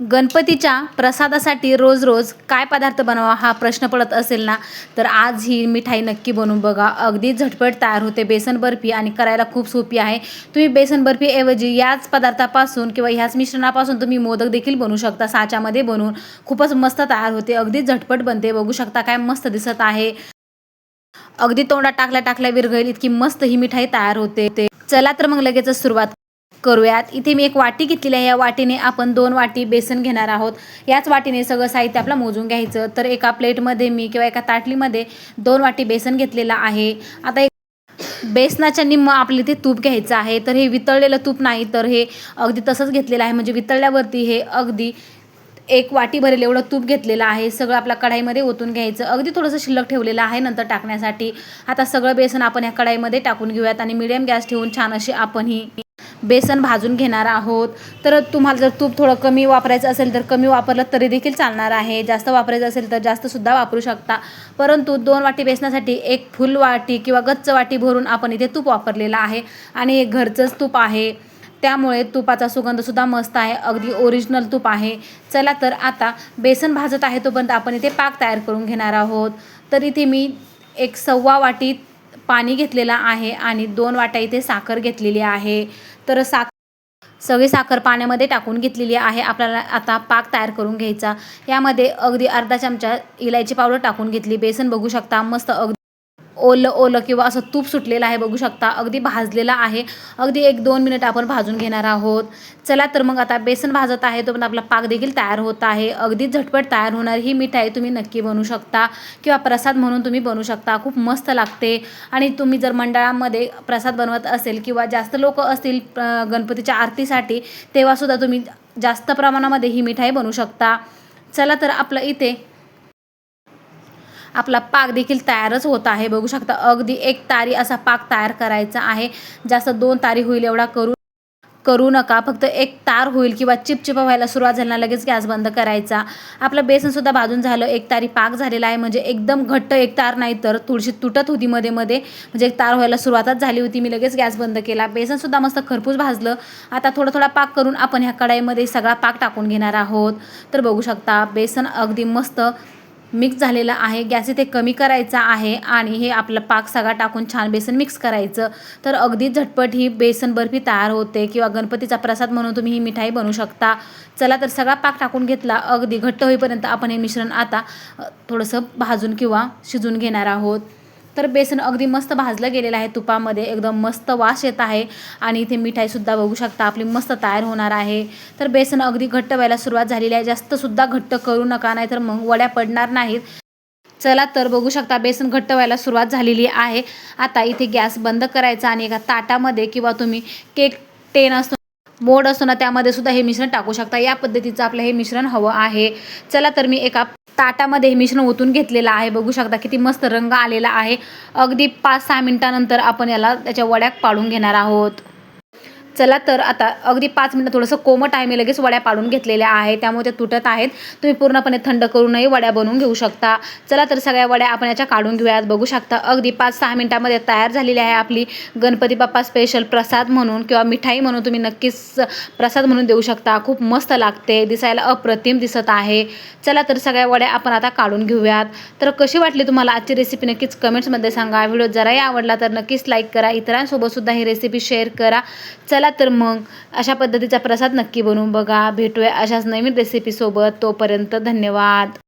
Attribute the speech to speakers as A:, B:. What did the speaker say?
A: गणपतीच्या प्रसादासाठी रोज रोज काय पदार्थ बनवा हा प्रश्न पडत असेल ना तर आज ही मिठाई नक्की बनवून बघा. अगदी झटपट तयार होते. बेसन बर्फी आणि करायला खूप सोपी आहे. तुम्ही बेसन बर्फीऐवजी याच पदार्थापासून किंवा ह्याच मिश्रणापासून तुम्ही मोदक देखील बनवू शकता. साच्यामध्ये बनवून खूपच मस्त तयार होते. अगदी झटपट बनते. बघू शकता काय मस्त दिसत आहे. अगदी तोंडात टाकल्या टाकल्या विरघळेल इतकी मस्त ही मिठाई तयार होते. चला तर मग लगेचच सुरुवात करूयात. इथे मी एक वाटी घेतलेली आहे. या वाटीने आपण दोन वाटी बेसन घेणार आहोत. याच वाटीने सगळं साहित्य आपलं मोजून घ्यायचं. तर एका प्लेटमध्ये मी किंवा एका ताटलीमध्ये दोन वाटी बेसन घेतलेलं आहे. आता एक बेसनाच्या निम्म आपले इथे तूप घ्यायचं आहे. तर हे वितळलेलं तूप नाही तर हे अगदी तसंच घेतलेलं आहे. म्हणजे वितळल्यावरती हे अगदी एक वाटी भरेल एवढं तूप घेतलेलं आहे. सगळं आपल्या कढाईमध्ये ओतून घ्यायचं. अगदी थोडंसं शिल्लक ठेवलेलं आहे नंतर टाकण्यासाठी. आता सगळं बेसन आपण ह्या कढाईमध्ये टाकून घेऊयात आणि मिडियम गॅस ठेवून छान अशी आपण ही बेसन भाजून घेणार आहोत. तर तुम्हाला जर तूप थोडं कमी वापरायचं असेल तर कमी वापरलं तरी देखील चालणार आहे. जास्त वापरायचं असेल तर जास्तसुद्धा वापरू शकता. परंतु दोन वाटी बेसनासाठी एक फुल वाटी किंवा गच्च वाटी भरून आपण इथे तूप वापरलेलं आहे. आणि एक घरचंच तूप आहे. त्यामुळे तुपाचा सुगंधसुद्धा मस्त आहे. अगदी ओरिजिनल तूप आहे. चला तर आता बेसन भाजत आहे तोपर्यंत आपण इथे पाक तयार करून घेणार आहोत. तर इथे मी एक सव्वा वाटी पाणी घेतलेलं आहे आणि दोन वाट्या इथे साखर घेतलेली आहे. तर साख सगळी साखर पाण्यामध्ये टाकून घेतलेली आहे. आपल्याला आता पाक तयार करून घ्यायचा. यामध्ये अगदी अर्धा चमचा इलायची पावडर टाकून घेतली. बेसन बघू शकता. मस्त अगदी ओलं ओलं किंवा असं तूप सुटलेलं आहे बघू शकता. अगदी भाजलेलं आहे. अगदी एक दोन मिनिट आपण भाजून घेणार आहोत. चला तर मग आता बेसन भाजत आहे तो पण आपला पाक देखील तयार होत आहे. अगदी झटपट तयार होणार. ही मिठाई तुम्ही नक्की बनवू शकता किंवा प्रसाद म्हणून तुम्ही बनवू शकता. खूप मस्त लागते. आणि तुम्ही जर मंडळामध्ये प्रसाद बनवत असेल किंवा जास्त लोक असतील गणपतीच्या आरतीसाठी तेव्हासुद्धा तुम्ही जास्त प्रमाणामध्ये ही मिठाई बनवू शकता. चला तर आपलं इथे आपला पाक देखील तयारच होत आहे. बघू शकता अगदी एक तारी असा पाक तयार करायचा आहे. जास्त दोन तारी होईल एवढा करू करू नका. फक्त एक तार होईल किंवा चिपचिपा व्हायला सुरुवात झाली ना लगेच गॅस बंद करायचा. आपलं बेसनसुद्धा भाजून झालं एक तारी पाक झालेला आहे. म्हणजे एकदम घट्ट एक तार नाही तर थोडीशी तुटत होती मध्ये मध्ये. म्हणजे एक तार व्हायला सुरुवातच झाली होती. मी लगेच गॅस बंद केला. बेसनसुद्धा मस्त खरपूस भाजलं. आता थोडा थोडा पाक करून आपण ह्या कढाईमध्ये सगळा पाक टाकून घेणार आहोत. तर बघू शकता बेसन अगदी मस्त मिक्स झालेलं आहे. गॅस इथे कमी करायचा आहे आणि हे आपलं पाक सगळा टाकून छान बेसन मिक्स करायचं. तर अगदी झटपट ही बेसन बर्फी तयार होते किंवा गणपतीचा प्रसाद म्हणून तुम्ही ही मिठाई बनवू शकता. चला तर सगळा पाक टाकून घेतला. अगदी घट्ट होईपर्यंत आपण हे मिश्रण आता थोडंसं भाजून किंवा शिजून घेणार आहोत. तर बेसन अगदी मस्त भाजलं गेलेलं आहे तुपामध्ये. एकदम मस्त वास येत आहे. आणि इथे मिठाईसुद्धा बघू शकता आपली मस्त तयार होणार आहे. तर बेसन अगदी घट्ट व्हायला सुरुवात झालेली आहे. जास्तसुद्धा घट्ट करू नका नाहीतर मग वड्या पडणार नाहीत. चला तर बघू शकता बेसन घट्ट व्हायला सुरुवात झालेली आहे. आता इथे गॅस बंद करायचा आणि एका ताटामध्ये किंवा तुम्ही केक टेन असतो मोड असतो ना त्यामध्ये सुद्धा हे मिश्रण टाकू शकता. या पद्धतीचं आपलं हे मिश्रण हवं आहे. चला तर मी एका ताटामध्ये हे मिश्रण ओतून घेतलेलं आहे. बघू शकता किती मस्त रंग आलेला आहे. अगदी पाच सहा मिनिटानंतर आपण याला त्याच्या वड्यात पाडून घेणार आहोत. चला तर आता अगदी पाच मिनटं थोडंसं कोमट आहे. मी लगेच वड्या पाडून घेतलेल्या आहे त्यामुळे त्या तुटत आहेत. तुम्ही पूर्णपणे थंड करूनही वड्या बनवून घेऊ शकता. चला तर सगळ्या वड्या आपण याच्या काढून घेऊयात. बघू शकता अगदी पाच सहा मिनटामध्ये तयार झालेली आहे आपली गणपती बाप्पा स्पेशल प्रसाद म्हणून किंवा मिठाई म्हणून तुम्ही नक्कीच प्रसाद म्हणून देऊ शकता. खूप मस्त लागते. दिसायला अप्रतिम दिसत आहे. चला तर सगळ्या वड्या आपण आता काढून घेऊयात. तर कशी वाटली तुम्हाला आजची रेसिपी नक्कीच कमेंट्समध्ये सांगा. व्हिडिओ जराही आवडला तर नक्कीच लाईक करा. इतरांसोबतसुद्धा ही रेसिपी शेअर करा. चला चला तर मग. अशा पद्धतीचा प्रसाद नक्की बनवून बघा. भेटूया अशाच नवीन रेसिपीसोबत तोपर्यंत धन्यवाद.